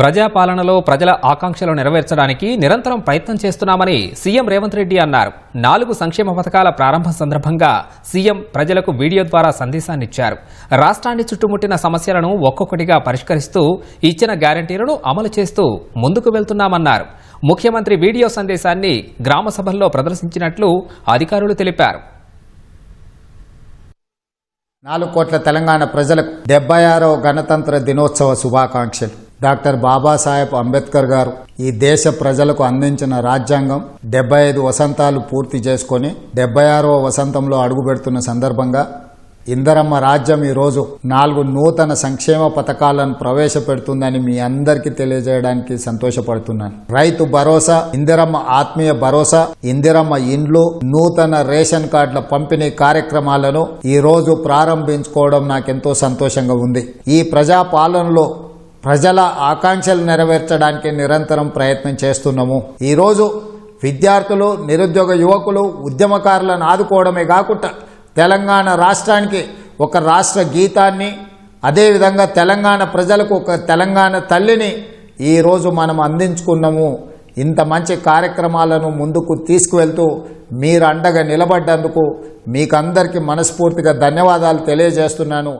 ప్రజాపాలనలో ప్రజల ఆకాంక్షలు నెరవేర్చడానికి నిరంతరం ప్రయత్నం చేస్తున్నామని సీఎం రేవంత్ రెడ్డి అన్నారు. నాలుగు సంక్షేమ పథకాల ప్రారంభం సందర్భంగా సీఎం ప్రజలకు వీడియో ద్వారా సందేశాన్నిచ్చారు. రాష్ట్రాన్ని చుట్టుముట్టిన సమస్యలను ఒక్కొక్కటిగా పరిష్కరిస్తూ ఇచ్చిన గ్యారంటీలను అమలు చేస్తూ ముందుకు వెళ్తున్నామన్నారు. ముఖ్యమంత్రి వీడియో సందేశాన్ని గ్రామ సభల్లో ప్రదర్శించినట్లు అధికారులు తెలిపారు. నాలుగు కోట్ల తెలంగాణ ప్రజలకు డెబ్బై ఆరో గణతంత్ర దినోత్సవ శుభాకాంక్షలు. డాక్టర్ బాబాసాహెబ్ అంబేద్కర్ గారు ఈ దేశ ప్రజలకు అందించిన రాజ్యాంగం డెబ్బై ఐదు వసంతాలు పూర్తి చేసుకొని డెబ్బై ఆరవ వసంతంలో అడుగుపెడుతున్న సందర్భంగా ఇందరమ్మ రాజ్యం ఈరోజు నాలుగు నూతన సంక్షేమ పథకాలను ప్రవేశపెడుతుందని మీ అందరికీ తెలియజేయడానికి సంతోషపడుతున్నాను. రైతు భరోసా ఇందిరమ్మ ఆత్మీయ భరోసా ఇందిరమ్మ ఇండ్లు నూతన రేషన్ కార్డుల పంపిణీ కార్యక్రమాలను ఈరోజు ప్రారంభించుకోవడం నాకెంతో సంతోషంగా ఉంది. ఈ ప్రజా పాలనలో ప్రజల ఆకాంక్షలు నెరవేర్చడానికి నిరంతరం ప్రయత్నం చేస్తున్నాము. ఈరోజు విద్యార్థులు నిరుద్యోగ యువకులు ఉద్యమకారులను ఆదుకోవడమే కాకుండా తెలంగాణ రాష్ట్రానికి ఒక రాష్ట్ర గీతాన్ని అదేవిధంగా తెలంగాణ ప్రజలకు ఒక తెలంగాణ తల్లిని ఈరోజు మనం అందించుకున్నాము. ఇంత మంచి కార్యక్రమాలను ముందుకు తీసుకువెళ్తూ మీరు అండగా నిలబడ్డందుకు మీకందరికీ మనస్ఫూర్తిగా ధన్యవాదాలు తెలియజేస్తున్నాను.